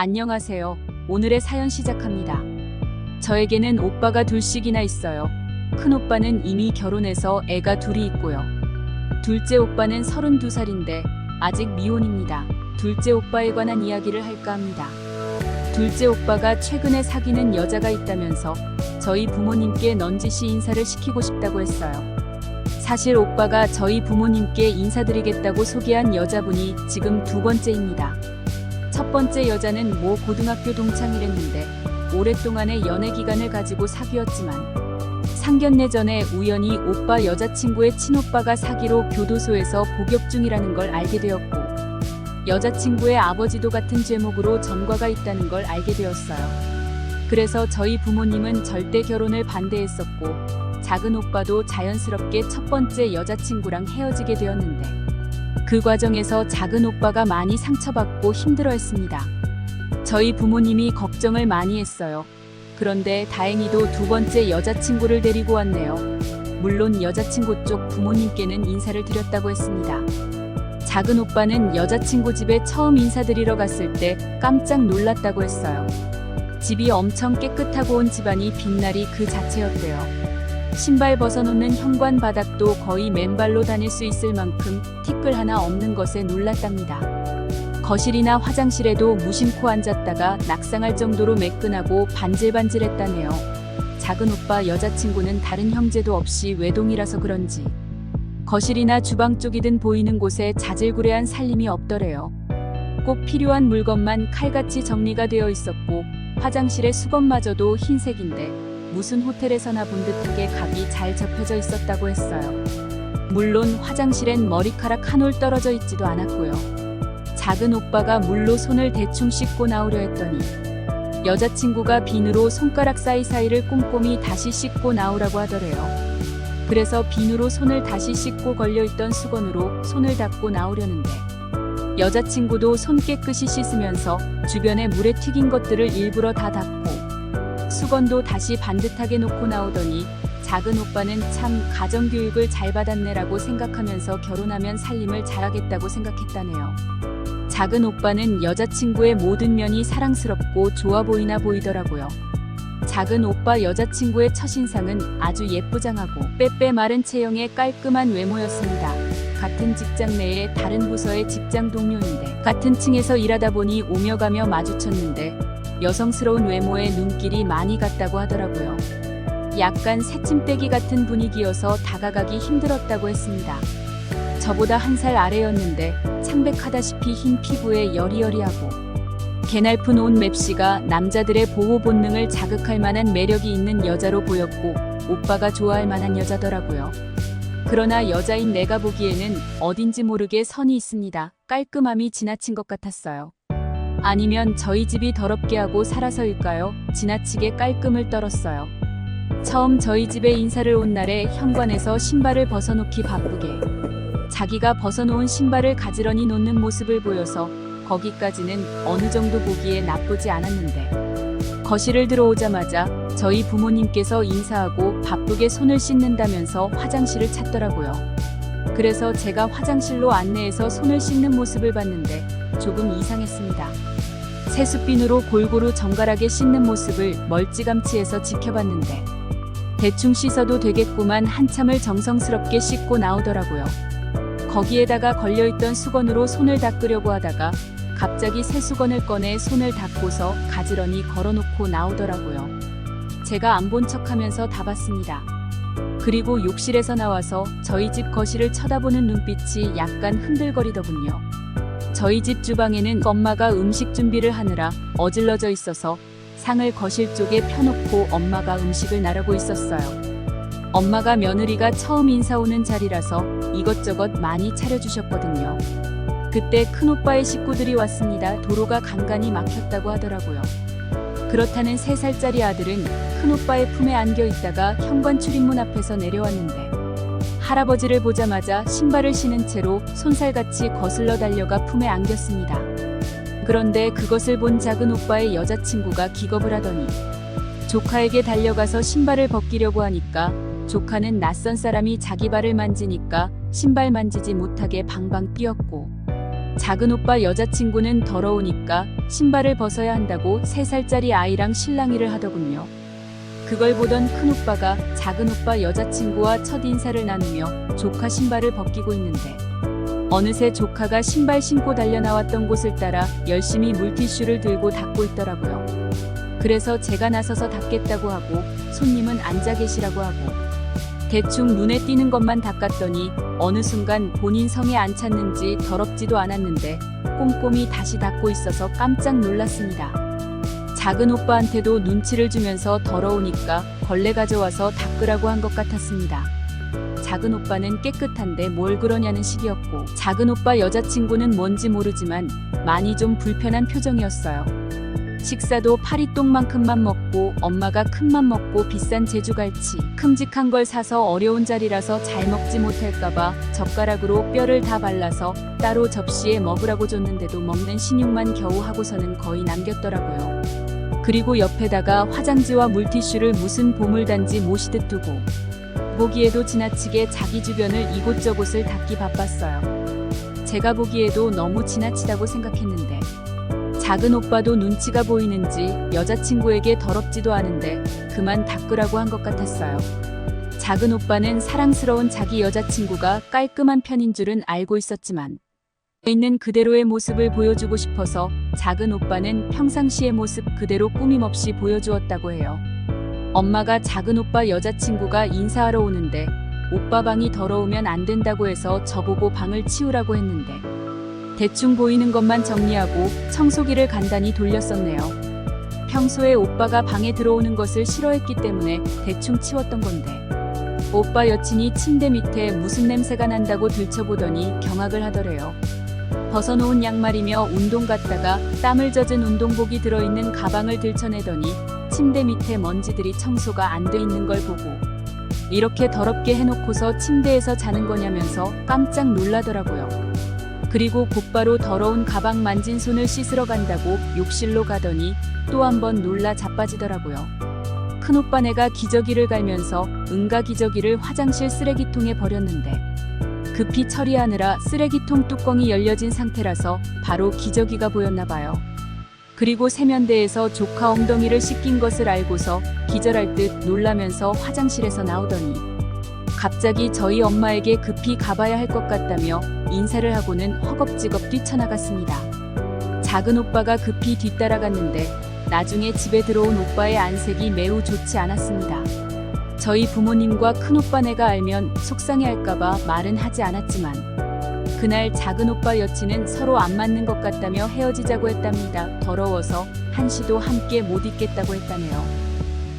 안녕하세요. 오늘의 사연 시작합니다. 저에게는 오빠가 둘씩이나 있어요. 큰 오빠는 이미 결혼해서 애가 둘이 있고요. 둘째 오빠는 32살인데 아직 미혼입니다. 둘째 오빠에 관한 이야기를 할까 합니다. 둘째 오빠가 최근에 사귀는 여자가 있다면서 저희 부모님께 넌지시 인사를 시키고 싶다고 했어요. 사실 오빠가 저희 부모님께 인사드리겠다고 소개한 여자분이 지금 두 번째입니다. 첫 번째 여자는 모 고등학교 동창이랬는데 오랫동안의 연애 기간을 가지고 사귀었지만 상견례 전에 우연히 오빠 여자친구의 친오빠가 사기로 교도소에서 복역 중이라는 걸 알게 되었고 여자친구의 아버지도 같은 죄목으로 전과가 있다는 걸 알게 되었어요. 그래서 저희 부모님은 절대 결혼을 반대했었고 작은 오빠도 자연스럽게 첫 번째 여자친구랑 헤어지게 되었는데 그 과정에서 작은 오빠가 많이 상처받고 힘들어했습니다. 저희 부모님이 걱정을 많이 했어요. 그런데 다행히도 두 번째 여자친구를 데리고 왔네요. 물론 여자친구 쪽 부모님께는 인사를 드렸다고 했습니다. 작은 오빠는 여자친구 집에 처음 인사드리러 갔을 때 깜짝 놀랐다고 했어요. 집이 엄청 깨끗하고 온 집안이 빛날이 그 자체였대요. 신발 벗어놓는 현관 바닥도 거의 맨발로 다닐 수 있을 만큼 티끌 하나 없는 것에 놀랐답니다. 거실이나 화장실에도 무심코 앉았다가 낙상할 정도로 매끈하고 반질반질했다네요. 작은 오빠 여자친구는 다른 형제도 없이 외동이라서 그런지 거실이나 주방 쪽이든 보이는 곳에 자질구레한 살림이 없더래요. 꼭 필요한 물건만 칼같이 정리가 되어 있었고 화장실의 수건마저도 흰색인데 무슨 호텔에서나 본 듯하게 각이 잘 접혀져 있었다고 했어요. 물론 화장실엔 머리카락 한 올 떨어져 있지도 않았고요. 작은 오빠가 물로 손을 대충 씻고 나오려 했더니 여자친구가 비누로 손가락 사이사이를 꼼꼼히 다시 씻고 나오라고 하더래요. 그래서 비누로 손을 다시 씻고 걸려있던 수건으로 손을 닦고 나오려는데 여자친구도 손 깨끗이 씻으면서 주변에 물에 튀긴 것들을 일부러 다 닦고 수건도 다시 반듯하게 놓고 나오더니 작은 오빠는 참 가정교육을 잘 받았네라고 생각하면서 결혼하면 살림을 잘하겠다고 생각했다네요. 작은 오빠는 여자친구의 모든 면이 사랑스럽고 좋아 보이나 보이더라고요. 작은 오빠 여자친구의 첫인상은 아주 예쁘장하고 빼빼 마른 체형의 깔끔한 외모였습니다. 같은 직장 내의 다른 부서의 직장 동료인데 같은 층에서 일하다 보니 오며 가며 마주쳤는데 여성스러운 외모에 눈길이 많이 갔다고 하더라고요. 약간 새침대기 같은 분위기여서 다가가기 힘들었다고 했습니다. 저보다 한 살 아래였는데 창백하다시피 흰 피부에 여리여리하고 개날픈 옷 맵시가 남자들의 보호 본능을 자극할 만한 매력이 있는 여자로 보였고 오빠가 좋아할 만한 여자더라고요. 그러나 여자인 내가 보기에는 어딘지 모르게 선이 있습니다. 깔끔함이 지나친 것 같았어요. 아니면 저희 집이 더럽게 하고 살아서일까요? 지나치게 깔끔을 떨었어요. 처음 저희 집에 인사를 온 날에 현관에서 신발을 벗어놓기 바쁘게 자기가 벗어놓은 신발을 가지런히 놓는 모습을 보여서 거기까지는 어느 정도 보기에 나쁘지 않았는데 거실을 들어오자마자 저희 부모님께서 인사하고 바쁘게 손을 씻는다면서 화장실을 찾더라고요. 그래서 제가 화장실로 안내해서 손을 씻는 모습을 봤는데 조금 이상했습니다. 세숫비누로 골고루 정갈하게 씻는 모습을 멀찌감치 해서 지켜봤는데 대충 씻어도 되겠구만 한참을 정성스럽게 씻고 나오더라고요. 거기에다가 걸려있던 수건으로 손을 닦으려고 하다가 갑자기 새 수건을 꺼내 손을 닦고서 가지런히 걸어놓고 나오더라고요. 제가 안 본 척하면서 다 봤습니다. 그리고 욕실에서 나와서 저희 집 거실을 쳐다보는 눈빛이 약간 흔들거리더군요. 저희 집 주방에는 엄마가 음식 준비를 하느라 어질러져 있어서 상을 거실 쪽에 펴놓고 엄마가 음식을 나르고 있었어요. 엄마가 며느리가 처음 인사 오는 자리라서 이것저것 많이 차려주셨거든요. 그때 큰오빠의 식구들이 왔습니다. 도로가 간간히 막혔다고 하더라고요. 그렇다는 3살짜리 아들은 큰오빠의 품에 안겨 있다가 현관 출입문 앞에서 내려왔는데 할아버지를 보자마자 신발을 신은 채로 손살같이 거슬러 달려가 품에 안겼습니다. 그런데 그것을 본 작은 오빠의 여자친구가 기겁을 하더니 조카에게 달려가서 신발을 벗기려고 하니까 조카는 낯선 사람이 자기 발을 만지니까 신발 만지지 못하게 방방 뛰었고 작은 오빠 여자친구는 더러우니까 신발을 벗어야 한다고 3살짜리 아이랑 실랑이를 하더군요. 그걸 보던 큰 오빠가 작은 오빠 여자친구와 첫 인사를 나누며 조카 신발을 벗기고 있는데 어느새 조카가 신발 신고 달려 나왔던 곳을 따라 열심히 물티슈를 들고 닦고 있더라고요. 그래서 제가 나서서 닦겠다고 하고 손님은 앉아 계시라고 하고 대충 눈에 띄는 것만 닦았더니 어느 순간 본인 성에 안 찼는지 더럽지도 않았는데 꼼꼼히 다시 닦고 있어서 깜짝 놀랐습니다. 작은 오빠한테도 눈치를 주면서 더러우니까 걸레 가져와서 닦으라고 한 것 같았습니다. 작은 오빠는 깨끗한데 뭘 그러냐는 식이었고 작은 오빠 여자친구는 뭔지 모르지만 많이 좀 불편한 표정이었어요. 식사도 파리똥만큼만 먹고 엄마가 큰맘 먹고 비싼 제주갈치 큼직한 걸 사서 어려운 자리라서 잘 먹지 못할까봐 젓가락으로 뼈를 다 발라서 따로 접시에 먹으라고 줬는데도 먹는 신용만 겨우 하고서는 거의 남겼더라고요. 그리고 옆에다가 화장지와 물티슈를 무슨 보물단지 모시듯 두고 보기에도 지나치게 자기 주변을 이곳저곳을 닦기 바빴어요. 제가 보기에도 너무 지나치다고 생각했는데 작은 오빠도 눈치가 보이는지 여자친구에게 더럽지도 않은데 그만 닦으라고 한 것 같았어요. 작은 오빠는 사랑스러운 자기 여자친구가 깔끔한 편인 줄은 알고 있었지만 있는 그대로의 모습을 보여주고 싶어서 작은 오빠는 평상시의 모습 그대로 꾸밈없이 보여주었다고 해요. 엄마가 작은 오빠 여자친구가 인사하러 오는데 오빠 방이 더러우면 안 된다고 해서 저보고 방을 치우라고 했는데 대충 보이는 것만 정리하고 청소기를 간단히 돌렸었네요. 평소에 오빠가 방에 들어오는 것을 싫어했기 때문에 대충 치웠던 건데 오빠 여친이 침대 밑에 무슨 냄새가 난다고 들춰보더니 경악을 하더래요. 벗어놓은 양말이며 운동 갔다가 땀을 젖은 운동복이 들어있는 가방을 들춰내더니 침대 밑에 먼지들이 청소가 안 돼 있는 걸 보고 이렇게 더럽게 해놓고서 침대에서 자는 거냐면서 깜짝 놀라더라고요. 그리고 곧바로 더러운 가방 만진 손을 씻으러 간다고 욕실로 가더니 또 한 번 놀라 자빠지더라고요. 큰오빠네가 기저귀를 갈면서 응가 기저귀를 화장실 쓰레기통에 버렸는데 급히 처리하느라 쓰레기통 뚜껑이 열려진 상태라서 바로 기저귀가 보였나 봐요. 그리고 세면대에서 조카 엉덩이를 씻긴 것을 알고서 기절할 듯 놀라면서 화장실에서 나오더니 갑자기 저희 엄마에게 급히 가봐야 할 것 같다며 인사를 하고는 허겁지겁 뛰쳐나갔습니다. 작은 오빠가 급히 뒤따라갔는데 나중에 집에 들어온 오빠의 안색이 매우 좋지 않았습니다. 저희 부모님과 큰오빠네가 알면 속상해할까봐 말은 하지 않았지만 그날 작은 오빠 여친은 서로 안 맞는 것 같다며 헤어지자고 했답니다. 더러워서 한시도 함께 못 있겠다고 했다네요.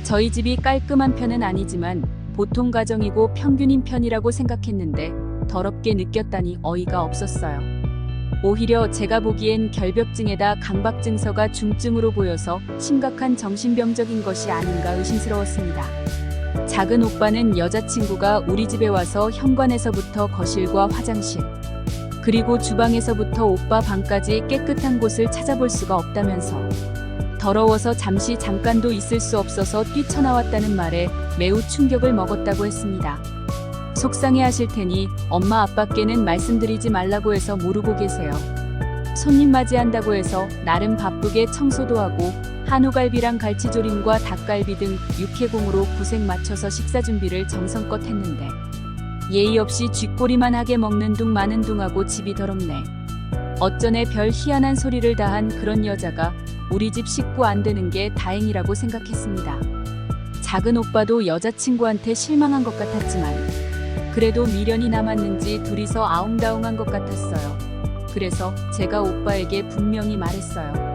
저희 집이 깔끔한 편은 아니지만 보통 가정이고 평균인 편이라고 생각했는데 더럽게 느꼈다니 어이가 없었어요. 오히려 제가 보기엔 결벽증에다 강박 증서가 중증으로 보여서 심각한 정신병적인 것이 아닌가 의심스러웠습니다. 작은 오빠는 여자친구가 우리 집에 와서 현관에서부터 거실과 화장실, 그리고 주방에서부터 오빠 방까지 깨끗한 곳을 찾아볼 수가 없다면서 더러워서 잠시 잠깐도 있을 수 없어서 뛰쳐나왔다는 말에 매우 충격을 먹었다고 했습니다. 속상해 하실 테니 엄마 아빠께는 말씀드리지 말라고 해서 모르고 계세요. 손님 맞이한다고 해서 나름 바쁘게 청소도 하고 한우갈비랑 갈치조림과 닭갈비 등 육회공으로 구색 맞춰서 식사 준비를 정성껏 했는데 예의 없이 쥐꼬리만 하게 먹는 둥 마는 둥하고 집이 더럽네. 어쩌네 별 희한한 소리를 다한 그런 여자가 우리 집 식구 안 되는 게 다행이라고 생각했습니다. 작은 오빠도 여자친구한테 실망한 것 같았지만 그래도 미련이 남았는지 둘이서 아웅다웅한 것 같았어요. 그래서 제가 오빠에게 분명히 말했어요.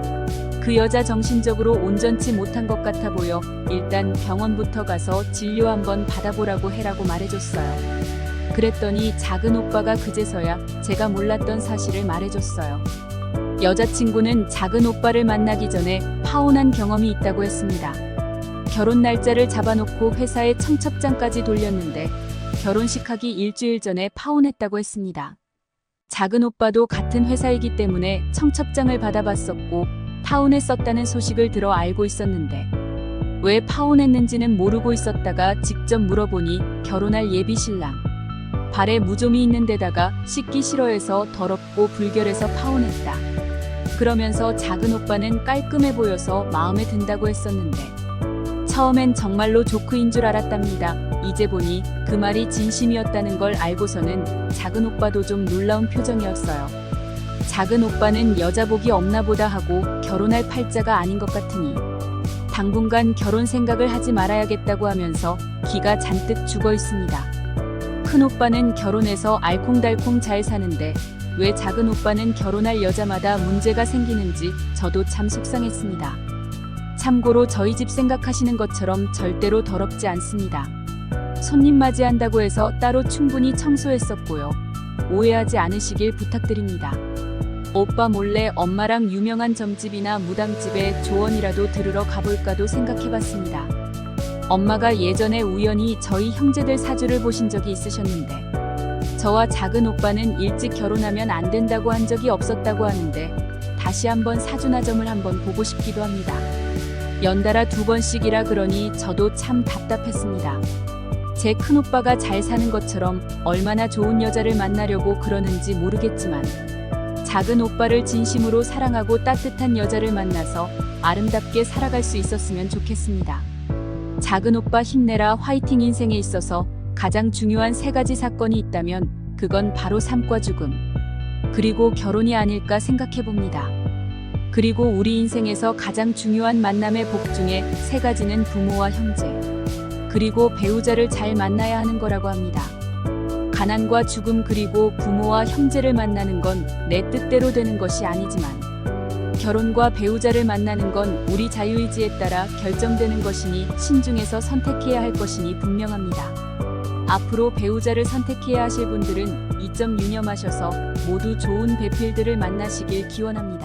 그 여자 정신적으로 온전치 못한 것 같아 보여 일단 병원부터 가서 진료 한번 받아보라고 해라고 말해줬어요. 그랬더니 작은 오빠가 그제서야 제가 몰랐던 사실을 말해줬어요. 여자친구는 작은 오빠를 만나기 전에 파혼한 경험이 있다고 했습니다. 결혼 날짜를 잡아놓고 회사에 청첩장까지 돌렸는데 결혼식 하기 일주일 전에 파혼했다고 했습니다. 작은 오빠도 같은 회사이기 때문에 청첩장을 받아봤었고 파혼했었다는 소식을 들어 알고 있었는데 왜 파혼했는지는 모르고 있었다가 직접 물어보니 결혼할 예비 신랑. 발에 무좀이 있는 데다가 씻기 싫어해서 더럽고 불결해서 파혼했다. 그러면서 작은 오빠는 깔끔해 보여서 마음에 든다고 했었는데 처음엔 정말로 조크인 줄 알았답니다. 이제 보니 그 말이 진심이었다는 걸 알고서는 작은 오빠도 좀 놀라운 표정이었어요. 작은 오빠는 여자복이 없나 보다 하고 결혼할 팔자가 아닌 것 같으니 당분간 결혼 생각을 하지 말아야겠다고 하면서 기가 잔뜩 죽어 있습니다. 큰 오빠는 결혼해서 알콩달콩 잘 사는데 왜 작은 오빠는 결혼할 여자마다 문제가 생기는지 저도 참 속상했습니다. 참고로 저희 집 생각하시는 것처럼 절대로 더럽지 않습니다. 손님 맞이한다고 해서 따로 충분히 청소했었고요. 오해하지 않으시길 부탁드립니다. 오빠 몰래 엄마랑 유명한 점집이나 무당집에 조언이라도 들으러 가볼까도 생각해봤습니다. 엄마가 예전에 우연히 저희 형제들 사주를 보신 적이 있으셨는데 저와 작은 오빠는 일찍 결혼하면 안 된다고 한 적이 없었다고 하는데 다시 한번 사주나 점을 한번 보고 싶기도 합니다. 연달아 두 번씩이라 그러니 저도 참 답답했습니다. 제 큰오빠가 잘 사는 것처럼 얼마나 좋은 여자를 만나려고 그러는지 모르겠지만 작은 오빠를 진심으로 사랑하고 따뜻한 여자를 만나서 아름답게 살아갈 수 있었으면 좋겠습니다. 작은 오빠 힘내라 화이팅 인생에 있어서 가장 중요한 세 가지 사건이 있다면 그건 바로 삶과 죽음. 그리고 결혼이 아닐까 생각해 봅니다. 그리고 우리 인생에서 가장 중요한 만남의 복 중에 세 가지는 부모와 형제. 그리고 배우자를 잘 만나야 하는 거라고 합니다. 가난과 죽음 그리고 부모와 형제를 만나는 건 내 뜻대로 되는 것이 아니지만 결혼과 배우자를 만나는 건 우리 자유의지에 따라 결정되는 것이니 신중해서 선택해야 할 것이니 분명합니다. 앞으로 배우자를 선택해야 하실 분들은 이점 유념하셔서 모두 좋은 배필들을 만나시길 기원합니다.